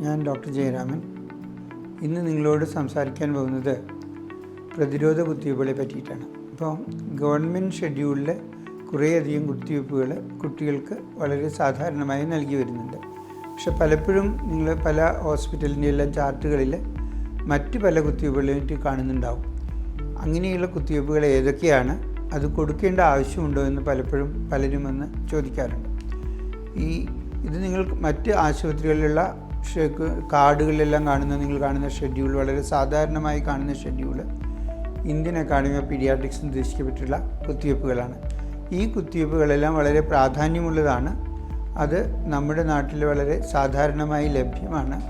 ഞാൻ ഡോക്ടർ ജയരാമൻ. ഇന്ന് നിങ്ങളോട് സംസാരിക്കാൻ പോകുന്നത് പ്രതിരോധ കുത്തിവയ്പ്പുകളെ പറ്റിയിട്ടാണ്. ഇപ്പോൾ ഗവൺമെന്റ് ഷെഡ്യൂളിൽ കുറേയധികം കുത്തിവയ്പ്പുകൾ കുട്ടികൾക്ക് വളരെ സാധാരണമായി നൽകി വരുന്നുണ്ട്. പക്ഷെ പലപ്പോഴും നിങ്ങൾ പല ഹോസ്പിറ്റലിന്റെ എല്ലാം ചാർട്ടുകളിൽ മറ്റ് പല കുത്തിവയ്പ്പുകളായിട്ട് കാണുന്നുണ്ടാവും. അങ്ങനെയുള്ള കുത്തിവയ്പ്പുകൾ ഏതൊക്കെയാണ്? അത് കൊടുക്കേണ്ട ആവശ്യമുണ്ടോ എന്ന് പലപ്പോഴും പലരും വന്ന് ചോദിക്കാറുണ്ട്. ഈ ഇത് നിങ്ങൾ മറ്റ് ആശുപത്രികളിലുള്ള കാർഡുകളിലെല്ലാം കാണുന്ന നിങ്ങൾ കാണുന്ന ഷെഡ്യൂൾ വളരെ സാധാരണമായി കാണുന്ന schedule Indian academy of paediatrics നിർദ്ദേശിക്കപ്പെട്ടുള്ള കുത്തിവയ്പ്പുകളാണ്. ഈ കുത്തിവയ്പ്പുകളെല്ലാം വളരെ പ്രാധാന്യമുള്ളതാണ്. അത് നമ്മുടെ നാട്ടിൽ വളരെ സാധാരണമായി ലഭ്യമാണ്.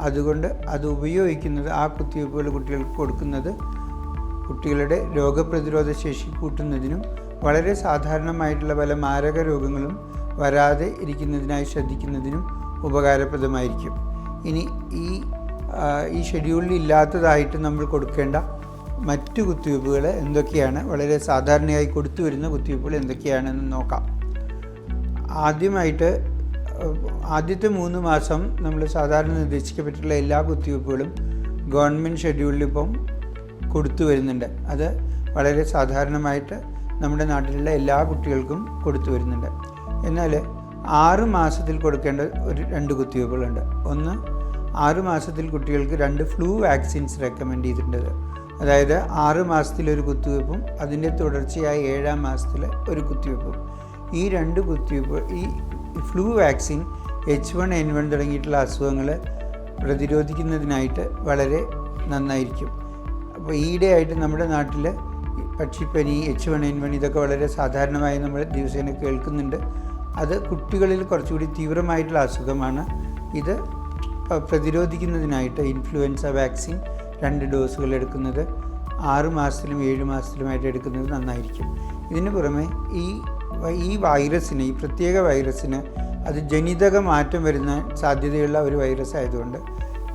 അതുകൊണ്ട് അത് ഉപയോഗിക്കുന്നത് ആ കുത്തിവയ്പ്പുകൾ കുട്ടികൾക്ക് കൊടുക്കുന്നത് കുട്ടികളുടെ രോഗപ്രതിരോധ ശേഷി കൂട്ടുന്നതിനും വളരെ സാധാരണമായിട്ടുള്ള പല മാരക രോഗങ്ങളും വരാതെ ഇരിക്കുന്നതിനായി ശ്രദ്ധിക്കുന്നതിനും ഉപകാരപ്രദമായിരിക്കും. ഇനി ഈ ഈ ഷെഡ്യൂളിൽ ഇല്ലാത്തതായിട്ട് നമ്മൾ കൊടുക്കേണ്ട മറ്റു കുത്തിവയ്പ്പുകൾ എന്തൊക്കെയാണ്? വളരെ സാധാരണയായി കൊടുത്തു വരുന്ന കുത്തിവയ്പ്പുകൾ എന്തൊക്കെയാണെന്ന് നോക്കാം. ആദ്യമായിട്ട് ആദ്യത്തെ മൂന്ന് മാസം നമ്മൾ സാധാരണ നിർദ്ദേശിക്കപ്പെട്ടിട്ടുള്ള എല്ലാ കുത്തിവയ്പ്പുകളും ഗവൺമെന്റ് ഷെഡ്യൂളിൽ ഇപ്പം കൊടുത്തു വരുന്നുണ്ട്. അത് വളരെ സാധാരണമായിട്ട് നമ്മുടെ നാട്ടിലുള്ള എല്ലാ കുട്ടികൾക്കും കൊടുത്തു വരുന്നുണ്ട്. എന്നാൽ ആറ് മാസത്തിൽ കൊടുക്കേണ്ട ഒരു രണ്ട് കുത്തിവയ്പ്പുകളുണ്ട്. ഒന്ന് ആറ് മാസത്തിൽ കുട്ടികൾക്ക് രണ്ട് ഫ്ലൂ വാക്സിൻസ് റെക്കമെൻഡ് ചെയ്തിട്ടുണ്ട് അതായത് ആറ് മാസത്തിലൊരു കുത്തിവയ്പ്പും അതിന്റെ തുടർച്ചയായി ഏഴാം മാസത്തിൽ ഒരു കുത്തിവയ്പ്പും ഈ രണ്ട് കുത്തിവയ്പ്പ് ഈ flu vaccine H one N one തുടങ്ങിയിട്ടുള്ള അസുഖങ്ങൾ പ്രതിരോധിക്കുന്നതിനായിട്ട് വളരെ നന്നായിരിക്കും. അപ്പോൾ ഈയിടെയായിട്ട് നമ്മുടെ നാട്ടിൽ പക്ഷിപ്പനി എച്ച് വൺ എൻ വൺ ഇതൊക്കെ വളരെ സാധാരണമായി നമ്മൾ ദിവസേന കേൾക്കുന്നുണ്ട്. അത് കുട്ടികളിൽ കുറച്ചുകൂടി തീവ്രമായിട്ടുള്ള അസുഖമാണ്. ഇത് പ്രതിരോധിക്കുന്നതിനായിട്ട് ഇൻഫ്ലുവൻസ വാക്സിൻ രണ്ട് ഡോസുകൾ എടുക്കുന്നത്. ആറ് മാസത്തിലും ഏഴ് മാസത്തിലുമായിട്ട് എടുക്കുന്നത് നന്നായിരിക്കും. ഇതിന് പുറമെ ഈ ഈ വൈറസിന് ഈ പ്രത്യേക വൈറസിന് അത് ജനിതക മാറ്റം വരുന്ന സാധ്യതയുള്ള ഒരു വൈറസ് ആയതുകൊണ്ട്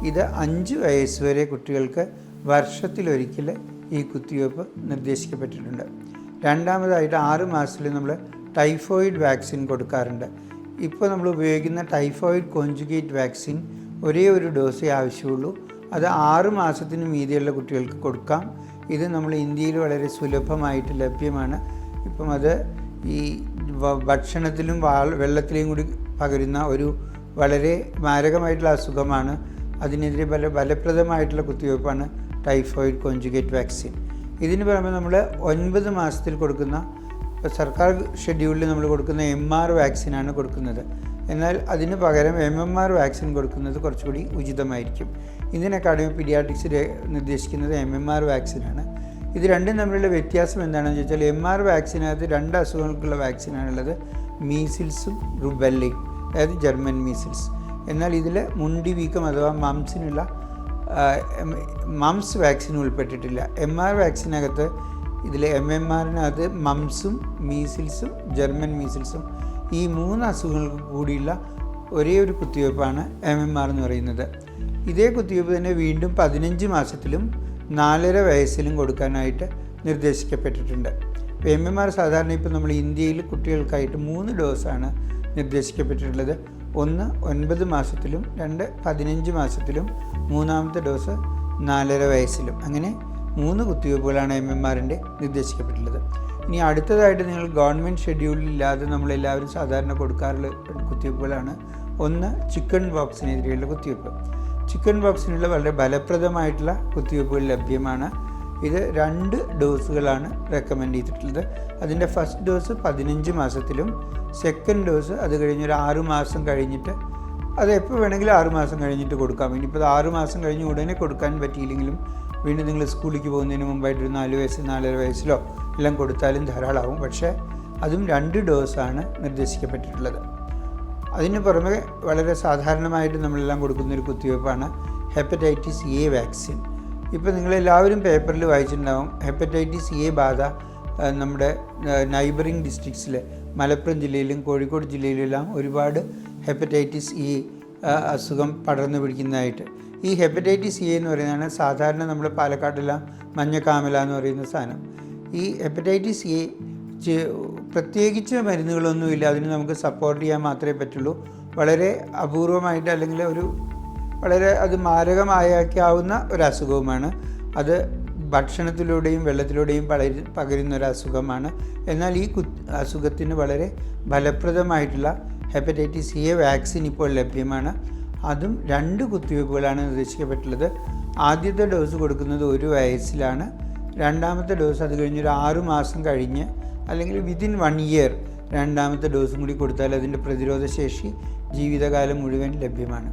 ഇത് അഞ്ച് വയസ്സ് വരെ കുട്ടികൾക്ക് വർഷത്തിലൊരിക്കൽ ഈ കുത്തിവയ്പ്പ് നിർദ്ദേശിക്കപ്പെട്ടിട്ടുണ്ട്. രണ്ടാമതായിട്ട് ആറ് മാസത്തിൽ നമ്മൾ ടൈഫോയിഡ് വാക്സിൻ കൊടുക്കാറുണ്ട്. ഇപ്പോൾ നമ്മൾ ഉപയോഗിക്കുന്ന ടൈഫോയിഡ് കോഞ്ചുഗേറ്റ് വാക്സിൻ ഒരേ ഒരു ഡോസേ ആവശ്യമുള്ളൂ. അത് ആറ് മാസത്തിന് മീതിയുള്ള കുട്ടികൾക്ക് കൊടുക്കാം. ഇത് നമ്മൾ ഇന്ത്യയിൽ വളരെ സുലഭമായിട്ട് ലഭ്യമാണ്. ഇപ്പം അത് ഈ ഭക്ഷണത്തിലും വെള്ളത്തിലും കൂടി പകരുന്ന ഒരു വളരെ മാരകമായിട്ടുള്ള അസുഖമാണ്. അതിനെതിരെ പല ഫലപ്രദമായിട്ടുള്ള കുത്തിവയ്പ്പാണ് ടൈഫോയിഡ് കോഞ്ചുഗേറ്റ് വാക്സിൻ. ഇതിന് പുറമെ നമ്മൾ ഒൻപത് മാസത്തിൽ കൊടുക്കുന്ന സർക്കാർ ഷെഡ്യൂളിൽ നമ്മൾ കൊടുക്കുന്ന എം ആർ വാക്സിനാണ് കൊടുക്കുന്നത്. എന്നാൽ അതിന് പകരം എം എം ആർ വാക്സിൻ കൊടുക്കുന്നത് കുറച്ചുകൂടി ഉചിതമായിരിക്കും. ഇന്ത്യൻ അക്കാഡമി പീഡിയാട്രിക്സ് നിർദ്ദേശിക്കുന്നത് എം എം ആർ വാക്സിനാണ് ഇത് രണ്ടും തമ്മിലുള്ള വ്യത്യാസം എന്താണെന്ന് ചോദിച്ചാൽ എം ആർ വാക്സിനകത്ത് രണ്ട് അസുഖങ്ങൾക്കുള്ള വാക്സിനാണുള്ളത് മീസിൽസും റുബെല്ലയും അതായത് ജർമ്മൻ മീസിൽസ്. എന്നാൽ ഇതിൽ മുണ്ടി വീക്കം അഥവാ മംസിനുള്ള മംസ് വാക്സിൻ ഉൾപ്പെട്ടിട്ടില്ല. എം ആർ വാക്സിനകത്ത് ഇതിൽ എം എം ആറിനകത്ത് മംസും മീസിൽസും ജർമ്മൻ മീസിൽസും ഈ മൂന്ന് അസുഖങ്ങൾക്ക് കൂടിയുള്ള ഒരേ ഒരു കുത്തിവയ്പ്പാണ് എം എം ആർ എന്ന് പറയുന്നത്. ഇതേ കുത്തിവയ്പ്പ് തന്നെ വീണ്ടും പതിനഞ്ച് മാസത്തിലും നാലര വയസ്സിലും കൊടുക്കാനായിട്ട് നിർദ്ദേശിക്കപ്പെട്ടിട്ടുണ്ട്. എം എം ആർ സാധാരണ ഇപ്പോൾ നമ്മൾ ഇന്ത്യയിൽ കുട്ടികൾക്കായിട്ട് മൂന്ന് ഡോസാണ് നിർദ്ദേശിക്കപ്പെട്ടിട്ടുള്ളത്. ഒന്ന് ഒൻപത് മാസത്തിലും രണ്ട് പതിനഞ്ച് മാസത്തിലും മൂന്നാമത്തെ ഡോസ് നാലര വയസ്സിലും. അങ്ങനെ മൂന്ന് കുത്തിവയ്പ്പുകളാണ് എം എം ആറിന്റെ നിർദ്ദേശിക്കപ്പെട്ടിട്ടുള്ളത്. ഇനി അടുത്തതായിട്ട് നിങ്ങൾ ഗവൺമെന്റ് ഷെഡ്യൂളിലില്ലാതെ നമ്മളെല്ലാവരും സാധാരണ കൊടുക്കാറുള്ള കുത്തിവയ്പ്പുകളാണ്. ഒന്ന് ചിക്കൻ ബോക്സിനെതിരെയുള്ള കുത്തിവയ്പ്പ്. ചിക്കൻ ബോക്സിനുള്ള വളരെ ഫലപ്രദമായിട്ടുള്ള കുത്തിവയ്പ്പുകൾ ലഭ്യമാണ്. ഇത് രണ്ട് ഡോസുകളാണ് റെക്കമെൻഡ് ചെയ്തിട്ടുള്ളത്. അതിന്റെ ഫസ്റ്റ് ഡോസ് പതിനഞ്ച് മാസത്തിലും സെക്കൻഡ് ഡോസ് അത് കഴിഞ്ഞ് ഒരു ആറ് മാസം കഴിഞ്ഞിട്ട് അത് എപ്പോൾ വേണമെങ്കിലും ആറ് മാസം കഴിഞ്ഞിട്ട് കൊടുക്കാം. ഇനിയിപ്പോൾ അത് ആറുമാസം കഴിഞ്ഞ് ഉടനെ കൊടുക്കാൻ പറ്റിയില്ലെങ്കിലും വീണ്ടും നിങ്ങൾ സ്കൂളിലേക്ക് പോകുന്നതിന് മുമ്പായിട്ട് ഒരു നാല് വയസ്സ് നാലര വയസ്സിലോ എല്ലാം കൊടുത്താലും ധാരാളമാവും. പക്ഷേ അതും രണ്ട് ഡോസാണ് നിർദ്ദേശിക്കപ്പെട്ടിട്ടുള്ളത്. അതിന് പുറമെ വളരെ സാധാരണമായിട്ട് നമ്മളെല്ലാം കൊടുക്കുന്ന ഒരു കുത്തിവയ്പ്പാണ് ഹെപ്പറ്റൈറ്റിസ് എ വാക്സിൻ. ഇപ്പോൾ നിങ്ങളെല്ലാവരും പേപ്പറിൽ വായിച്ചിട്ടുണ്ടാവും ഹെപ്പറ്റൈറ്റിസ് എ ബാധ നമ്മുടെ നൈബറിങ് ഡിസ്ട്രിക്ട്സിൽ മലപ്പുറം ജില്ലയിലും കോഴിക്കോട് ജില്ലയിലെല്ലാം ഒരുപാട് ഹെപ്പറ്റൈറ്റിസ് ഇ അസുഖം പടർന്നു പിടിക്കുന്നതായിട്ട്. ഈ ഹെപ്പറ്റൈറ്റിസ് സി എന്ന് പറയുന്നതാണ് സാധാരണ നമ്മൾ പാലക്കാടെല്ലാം മഞ്ഞക്കാമല എന്ന് പറയുന്ന സാധനം. ഈ ഹെപ്പറ്റൈറ്റിസ് എ പ്രത്യേകിച്ച് മരുന്നുകളൊന്നുമില്ല അതിന് നമുക്ക് സപ്പോർട്ട് ചെയ്യാൻ മാത്രമേ പറ്റുള്ളൂ. വളരെ അപൂർവമായിട്ട് അല്ലെങ്കിൽ ഒരു വളരെ അത് മാരകമായേക്കാവുന്ന ഒരു അസുഖവുമാണ് അത് ഭക്ഷണത്തിലൂടെയും വെള്ളത്തിലൂടെയും പടരു പകരുന്ന ഒരു അസുഖമാണ് എന്നാൽ ഈ കു അസുഖത്തിന് വളരെ ഫലപ്രദമായിട്ടുള്ള ഹെപ്പറ്റൈറ്റിസ് എ വാക്സിൻ ഇപ്പോൾ ലഭ്യമാണ്. അതും രണ്ട് കുത്തിവയ്പ്പുകളാണ് നിർദ്ദേശിക്കപ്പെട്ടുള്ളത് ആദ്യത്തെ ഡോസ് കൊടുക്കുന്നത് ഒരു വയസ്സിലാണ്. രണ്ടാമത്തെ ഡോസ് അത് കഴിഞ്ഞൊരു ആറു മാസം കഴിഞ്ഞ് അല്ലെങ്കിൽ വിതിൻ വൺ ഇയർ രണ്ടാമത്തെ ഡോസും കൂടി കൊടുത്താൽ അതിന്റെ പ്രതിരോധ ശേഷി ജീവിതകാലം മുഴുവൻ ലഭ്യമാണ്.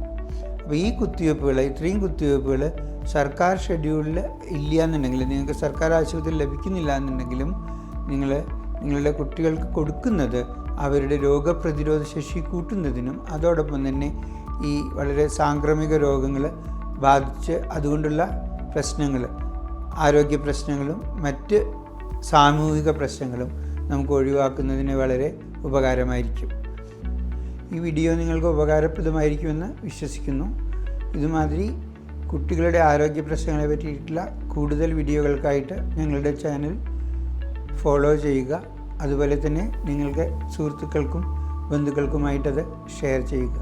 അപ്പോൾ ഈ കുത്തിവയ്പ്പുകൾ ഇത്രയും കുത്തിവയ്പ്പുകൾ സർക്കാർ ഷെഡ്യൂളിൽ ഇല്ല എന്നുണ്ടെങ്കിൽ നിങ്ങൾക്ക് സർക്കാർ ആശുപത്രിയിൽ ലഭിക്കുന്നില്ല എന്നുണ്ടെങ്കിലും നിങ്ങൾ നിങ്ങളുടെ കുട്ടികൾക്ക് കൊടുക്കുന്നത് അവരുടെ രോഗപ്രതിരോധ ശേഷി കൂട്ടുന്നതിനും അതോടൊപ്പം തന്നെ ഈ വളരെ സാംക്രമിക രോഗങ്ങൾ ബാധിച്ച് അതുകൊണ്ടുള്ള പ്രശ്നങ്ങൾ ആരോഗ്യ പ്രശ്നങ്ങളും മറ്റ് സാമൂഹിക പ്രശ്നങ്ങളും നമുക്ക് ഒഴിവാക്കുന്നതിന് വളരെ ഉപകാരമായിരിക്കും. ഈ വീഡിയോ നിങ്ങൾക്ക് ഉപകാരപ്രദമായിരിക്കുമെന്ന് വിശ്വസിക്കുന്നു. ഇതുമാതിരി കുട്ടികളുടെ ആരോഗ്യ പ്രശ്നങ്ങളെ പറ്റിയിട്ടുള്ള കൂടുതൽ വീഡിയോകൾക്കായിട്ട് ഞങ്ങളുടെ ചാനൽ ഫോളോ ചെയ്യുക. അതുപോലെ തന്നെ നിങ്ങൾക്ക് സുഹൃത്തുക്കൾക്കും ബന്ധുക്കൾക്കുമായിട്ടത് ഷെയർ ചെയ്യുക.